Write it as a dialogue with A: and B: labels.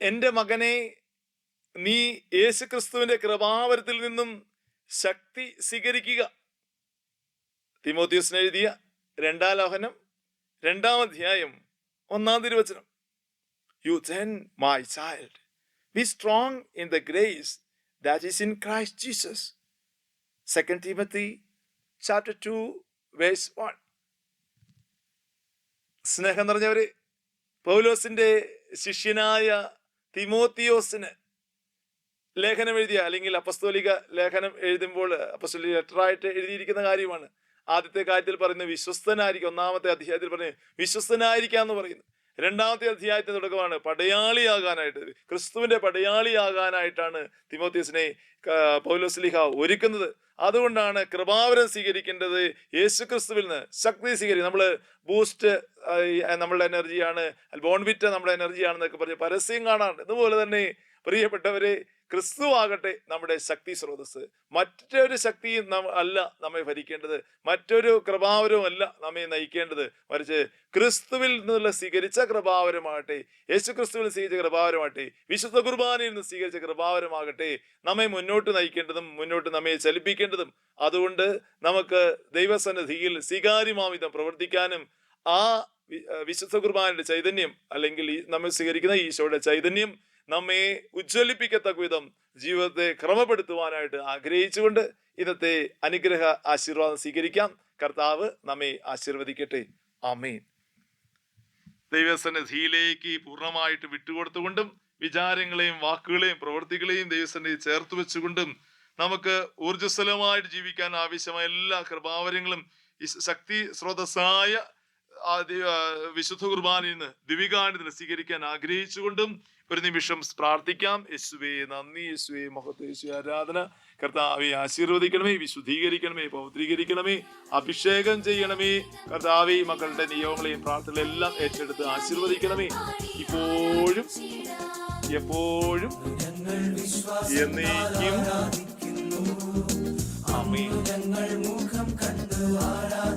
A: എന്റെ മകനെ നീ യേശു ക്രിസ്തുവിന്റെ കൃപാവരത്തിൽ നിന്നും ശക്തി സ്വീകരിക്കുക. തിമോത്യൂസിന് എഴുതിയ രണ്ടാം ലോഹനം രണ്ടാം അധ്യായം ഒന്നാം തിരുവചനം. You then my child be strong in the grace that is in Christ Jesus second Timothy chapter two verse one സ്നേഹം നിറഞ്ഞവര് പൗലോസിന്റെ ശിഷ്യനായ തിമോത്തിയോസിന് ലേഖനം എഴുതിയ അല്ലെങ്കിൽ അപസ്തോലിക ലേഖനം എഴുതുമ്പോൾ അപ്പസ്തോലിക ലെറ്ററായിട്ട് എഴുതിയിരിക്കുന്ന കാര്യമാണ്. ആദ്യത്തെ കാര്യത്തിൽ പറയുന്നത് വിശ്വസ്തനായിരിക്കും ഒന്നാമത്തെ അധ്യായത്തിൽ പറയുന്നത് വിശ്വസ്തനായിരിക്കുക എന്ന് പറയുന്നു. രണ്ടാമത്തെ അധ്യായത്തിന് തുടക്കമാണ്. പടയാളിയാകാനായിട്ട് ക്രിസ്തുവിന്റെ പടയാളിയാകാനായിട്ടാണ് തിമോത്തിയസിനെ പൗലോസ്ലിഹ ഒരുക്കുന്നത്. അതുകൊണ്ടാണ് കൃപാവരം സ്വീകരിക്കേണ്ടത് യേശു ക്രിസ്തുവിൽ നിന്ന്. ശക്തി സ്വീകരിക്കും നമ്മൾ ബൂസ്റ്റ് നമ്മളുടെ എനർജിയാണ് ബോൺവിറ്റ നമ്മുടെ എനർജിയാണെന്നൊക്കെ പറഞ്ഞ് പരസ്യം കാണാറുണ്ട്. ഇതുപോലെ തന്നെ പ്രിയപ്പെട്ടവരെ ക്രിസ്തു ആകട്ടെ നമ്മുടെ ശക്തി സ്രോതസ് മറ്റൊരു ശക്തിയും അല്ല നമ്മെ ഭരിക്കേണ്ടത്. മറ്റൊരു കൃപാവരവും അല്ല നമ്മെ നയിക്കേണ്ടത്. മറിച്ച് ക്രിസ്തുവിൽ നിന്നുള്ള സ്വീകരിച്ച കൃപാവരമാകട്ടെ യേശു ക്രിസ്തുവിൽ സ്വീകരിച്ച കൃപാവരമാകട്ടെ വിശുദ്ധ കുർബാനയിൽ നിന്ന് സ്വീകരിച്ച കൃപാവരമാകട്ടെ നമ്മെ മുന്നോട്ട് നയിക്കേണ്ടതും മുന്നോട്ട് നമ്മെ ചലിപ്പിക്കേണ്ടതും. അതുകൊണ്ട് നമുക്ക് ദൈവസന്നിധിയിൽ സ്വീകാര്യമാവിധം പ്രവർത്തിക്കാനും ആ വിശുദ്ധ കുർബാനയുടെ ചൈതന്യം അല്ലെങ്കിൽ നമ്മൾ സ്വീകരിക്കുന്ന ഈശോയുടെ ചൈതന്യം നമ്മെ ഉജ്ജ്വലിപ്പിക്കത്തക്ക വിധം ജീവിതത്തെ ക്രമപ്പെടുത്തുവാനായിട്ട് ആഗ്രഹിച്ചുകൊണ്ട് ഇന്നത്തെ അനുഗ്രഹ ആശീർവാദം സ്വീകരിക്കാം. കർത്താവ് നമ്മെ ആശീർവദിക്കട്ടെ. ആമേൻ. ദൈവസന്നിധിയിലേക്ക് പൂർണമായിട്ട് വിട്ടുകൊടുത്തുകൊണ്ടും വിചാരങ്ങളെയും വാക്കുകളെയും പ്രവൃത്തികളെയും ദൈവസന്നിധി ചേർത്ത് വെച്ചുകൊണ്ടും നമുക്ക് ഊർജസ്വലമായിട്ട് ജീവിക്കാൻ ആവശ്യമായ എല്ലാ കൃപാവരങ്ങളും ശക്തി സ്രോതസ്സായ വിശുദ്ധ കുർബാനയിൽ നിന്ന് ദിവികാനത്തിന് സ്വീകരിക്കാൻ ആഗ്രഹിച്ചുകൊണ്ടും ഒരു നിമിഷം പ്രാർത്ഥിക്കാം. യേശുവേ നന്ദി യേശുവേ മഹത്വ യേശുവേ ആരാധന. കർത്താവെ ആശീർവദിക്കണമേ വിശുദ്ധീകരിക്കണമേ പൗത്രീകരിക്കണമേ അഭിഷേകം ചെയ്യണമേ. കർത്താവെ മക്കളുടെ നിയമങ്ങളെയും പ്രാർത്ഥനകളെല്ലാം ഏറ്റെടുത്ത് ആശീർവദിക്കണമേ. ഇപ്പോഴും എപ്പോഴും എന്നേക്കും. ആമേൻ.
B: ഞങ്ങൾ മുഖം കണ്ടു ആരാ